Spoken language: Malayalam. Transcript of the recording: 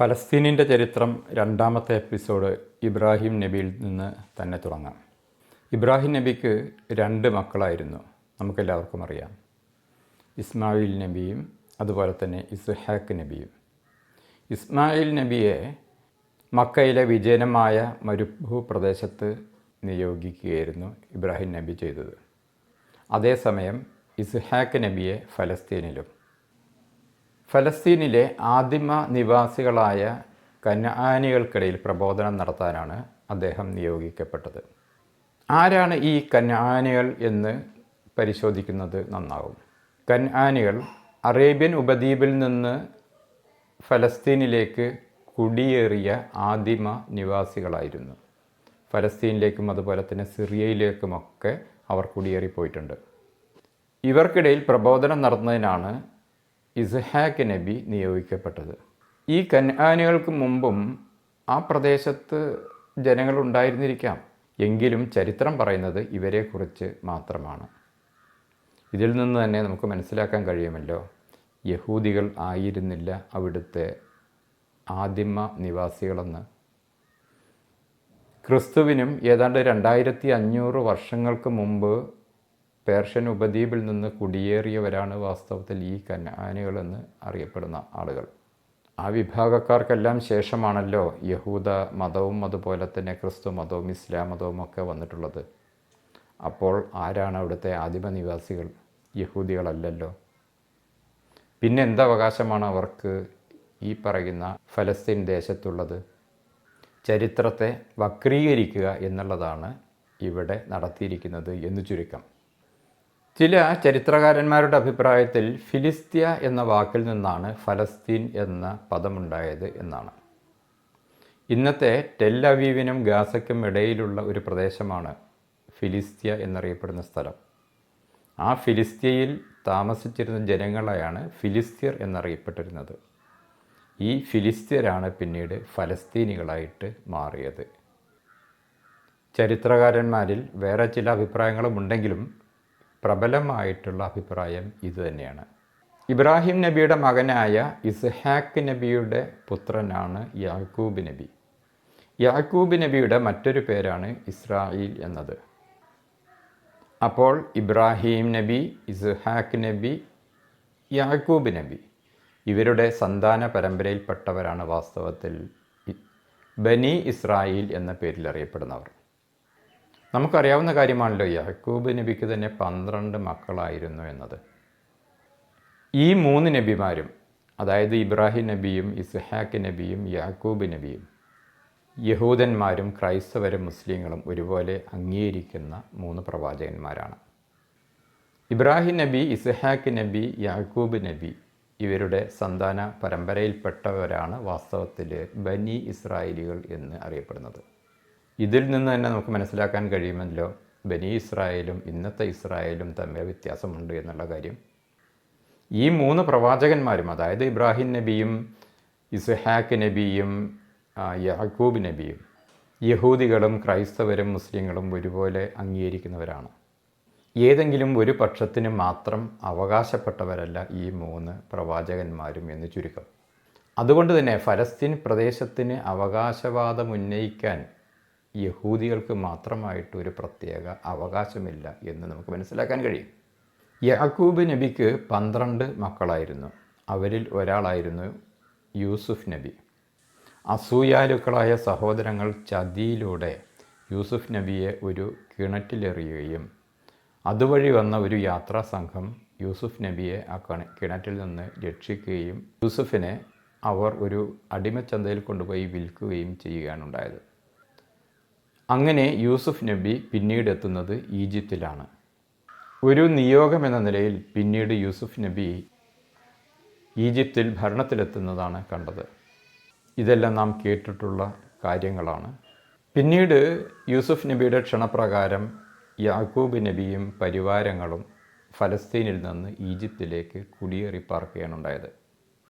ഫലസ്തീനിന്റെ ചരിത്രം രണ്ടാമത്തെ എപ്പിസോഡ് ഇബ്രാഹിം നബിയിൽ നിന്ന് തന്നെ തുടങ്ങാം. ഇബ്രാഹിം നബിക്ക് രണ്ട് മക്കളായിരുന്നു. നമുക്കെല്ലാവർക്കും അറിയാം. ഇസ്മായിൽ നബിയും അതുപോലെ തന്നെ ഇസ്ഹാക്ക് നബിയും. ഇസ്മായിൽ നബിയെ മക്കയിലെ വിജയനമായ മരുഭൂപ്രദേശത്ത് നിയോഗിക്കുകയായിരുന്നു ഇബ്രാഹിം നബി ചെയ്തത്. അതേസമയം ഇസ്ഹാക്ക് നബിയെ ഫലസ്തീനിലും ഫലസ്തീനിലെ ആദിമ നിവാസികളായ കന്യാനികൾക്കിടയിൽ പ്രബോധനം നടത്താനാണ് അദ്ദേഹം നിയോഗിക്കപ്പെട്ടത്. ആരാണ് ഈ കന്യാനികൾ എന്ന് പരിശോധിക്കുന്നത് നന്നാവും. കന്യാനികൾ അറേബ്യൻ ഉപദ്വീപിൽ നിന്ന് ഫലസ്തീനിലേക്ക് കുടിയേറിയ ആദിമ നിവാസികളായിരുന്നു. ഫലസ്തീനിലേക്കും അതുപോലെ തന്നെ സിറിയയിലേക്കുമൊക്കെ അവർ കുടിയേറിപ്പോയിട്ടുണ്ട്. ഇവർക്കിടയിൽ പ്രബോധനം നടത്തുന്നതിനാണ് ഇസ്ഹാക്ക് നബി നിയോഗിക്കപ്പെട്ടത്. ഈ കന്യാനികൾക്ക് മുമ്പും ആ പ്രദേശത്ത് ജനങ്ങളുണ്ടായിരുന്നിരിക്കാം എങ്കിലും ചരിത്രം പറയുന്നത് ഇവരെക്കുറിച്ച് മാത്രമാണ്. ഇതിൽ നിന്ന് തന്നെ നമുക്ക് മനസ്സിലാക്കാൻ കഴിയുമല്ലോ. യഹൂദികൾ ആയിരുന്നില്ല അവിടുത്തെ ആദിമ നിവാസികളെന്ന്. ക്രിസ്തുവിനും ഏതാണ്ട് രണ്ടായിരത്തി അഞ്ഞൂറ് വർഷങ്ങൾക്ക് മുമ്പ് പേർഷ്യൻ ഉപദ്വീപിൽ നിന്ന് കുടിയേറിയവരാണ് വാസ്തവത്തിൽ ഈ കന്യാനികളെന്ന് അറിയപ്പെടുന്ന ആളുകൾ. ആ വിഭാഗക്കാർക്കെല്ലാം ശേഷമാണല്ലോ യഹൂദ മതവും അതുപോലെ തന്നെ ക്രിസ്തു മതവും ഇസ്ലാം മതവും ഒക്കെ വന്നിട്ടുള്ളത്. അപ്പോൾ ആരാണ് അവിടുത്തെ ആദിമ നിവാസികൾ? യഹൂദികളല്ലല്ലോ. പിന്നെ എന്തവകാശമാണ് അവർക്ക് ഈ പറയുന്ന ഫലസ്തീൻ ദേശത്തുള്ളത്? ചരിത്രത്തെ വക്രീകരിക്കുക എന്നുള്ളതാണ് ഇവിടെ നടത്തിയിരിക്കുന്നത് എന്ന് ചുരുക്കം. ചില ചരിത്രകാരന്മാരുടെ അഭിപ്രായത്തിൽ ഫിലിസ്തീയ എന്ന വാക്കിൽ നിന്നാണ് ഫലസ്തീൻ എന്ന പദമുണ്ടായത് എന്നാണ്. ഇന്നത്തെ ടെൽ അവീവിനും ഗാസയ്ക്കും ഇടയിലുള്ള ഒരു പ്രദേശമാണ് ഫിലിസ്തീയ എന്നറിയപ്പെടുന്ന സ്ഥലം. ആ ഫിലിസ്തീയയിൽ താമസിച്ചിരുന്ന ജനങ്ങളെയാണ് ഫിലിസ്തീർ എന്നറിയപ്പെട്ടിരുന്നത്. ഈ ഫിലിസ്തീയരാണ് പിന്നീട് ഫലസ്തീനികളായിട്ട് മാറിയത്. ചരിത്രകാരന്മാരിൽ വേറെ ചില അഭിപ്രായങ്ങളും ഉണ്ടെങ്കിലും പ്രബലമായിട്ടുള്ള അഭിപ്രായം ഇതുതന്നെയാണ് ഇബ്രാഹിം നബിയുടെ മകനായ ഇസ്ഹാക്ക് നബിയുടെ പുത്രനാണ് യാക്കൂബ് നബി. യാക്കൂബ് നബിയുടെ മറ്റൊരു പേരാണ് ഇസ്രായേൽ എന്നത്. അപ്പോൾ ഇബ്രാഹിം നബി ഇസ്ഹാക്ക് നബി യാക്കൂബ് നബി ഇവരുടെ സന്താന പരമ്പരയിൽപ്പെട്ടവരാണ് വാസ്തവത്തിൽ ബനി ഇസ്രായേൽ എന്ന പേരിൽ അറിയപ്പെടുന്നവർ. നമുക്കറിയാവുന്ന കാര്യമാണല്ലോ യഹക്കൂബ് നബിക്ക് തന്നെ പന്ത്രണ്ട് മക്കളായിരുന്നു എന്നത്. ഈ മൂന്ന് നബിമാരും അതായത് ഇബ്രാഹിം നബിയും ഇസ്ഹാക്ക് നബിയും യാക്കൂബ് നബിയും യഹൂദന്മാരും ക്രൈസ്തവരും മുസ്ലിങ്ങളും ഒരുപോലെ അംഗീകരിക്കുന്ന മൂന്ന് പ്രവാചകന്മാരാണ്. ഇബ്രാഹിം നബി ഇസ്ഹാക്ക് നബി യാക്കൂബ് നബി ഇവരുടെ സന്താന പരമ്പരയിൽപ്പെട്ടവരാണ് വാസ്തവത്തിൽ ബനി ഇസ്രായേലികൾ എന്ന് അറിയപ്പെടുന്നത്. ഇതിൽ നിന്ന് തന്നെ നമുക്ക് മനസ്സിലാക്കാൻ കഴിയുമല്ലോ. ബനി ഇസ്രായേലും ഇന്നത്തെ ഇസ്രായേലും തമ്മിൽ വ്യത്യാസമുണ്ട് എന്നുള്ള കാര്യം. ഈ മൂന്ന് പ്രവാചകന്മാരും അതായത് ഇബ്രാഹിം നബിയും ഇസ്ഹാക്ക് നബിയും യാക്കൂബ് നബിയും യഹൂദികളും ക്രൈസ്തവരും മുസ്ലിങ്ങളും ഒരുപോലെ അംഗീകരിക്കുന്നവരാണ്. ഏതെങ്കിലും ഒരു പക്ഷത്തിന് മാത്രം അവകാശപ്പെട്ടവരല്ല ഈ മൂന്ന് പ്രവാചകന്മാരും എന്ന് ചുരുക്കം. അതുകൊണ്ട് തന്നെ ഫലസ്തീൻ പ്രദേശത്തിന് അവകാശവാദം ഉന്നയിക്കാൻ യഹൂദികൾക്ക് മാത്രമായിട്ട് ഒരു പ്രത്യേക അവകാശമില്ല എന്ന് നമുക്ക് മനസ്സിലാക്കാൻ കഴിയും. യാക്കൂബ് നബിക്ക് പന്ത്രണ്ട് മക്കളായിരുന്നു. അവരിൽ ഒരാളായിരുന്നു യൂസുഫ് നബി. അസൂയാലുക്കളായ സഹോദരങ്ങൾ ചതിയിലൂടെ യൂസുഫ് നബിയെ ഒരു കിണറ്റിലെറിയുകയും അതുവഴി വന്ന ഒരു യാത്രാ സംഘം യൂസുഫ് നബിയെ ആ കണ കിണറ്റിൽ നിന്ന് രക്ഷിക്കുകയും യൂസുഫിനെ അവർ ഒരു അടിമച്ചന്തയിൽ കൊണ്ടുപോയി വിൽക്കുകയും ചെയ്യുകയാണ് ഉണ്ടായത്. അങ്ങനെ യൂസുഫ് നബി പിന്നീട് എത്തുന്നത് ഈജിപ്തിലാണ്. ഒരു നിയോഗം എന്ന നിലയിൽ പിന്നീട് യൂസുഫ് നബി ഈജിപ്തിൽ ഭരണത്തിലെത്തുന്നതാണ് കണ്ടത്. ഇതെല്ലാം നാം കേട്ടിട്ടുള്ള കാര്യങ്ങളാണ്. പിന്നീട് യൂസുഫ് നബിയുടെ ക്ഷണപ്രകാരം യാക്കൂബ് നബിയും പരിവാരങ്ങളും ഫലസ്തീനിൽ നിന്ന് ഈജിപ്തിലേക്ക് കുടിയേറി പാർക്കുകയാണ് ഉണ്ടായത്.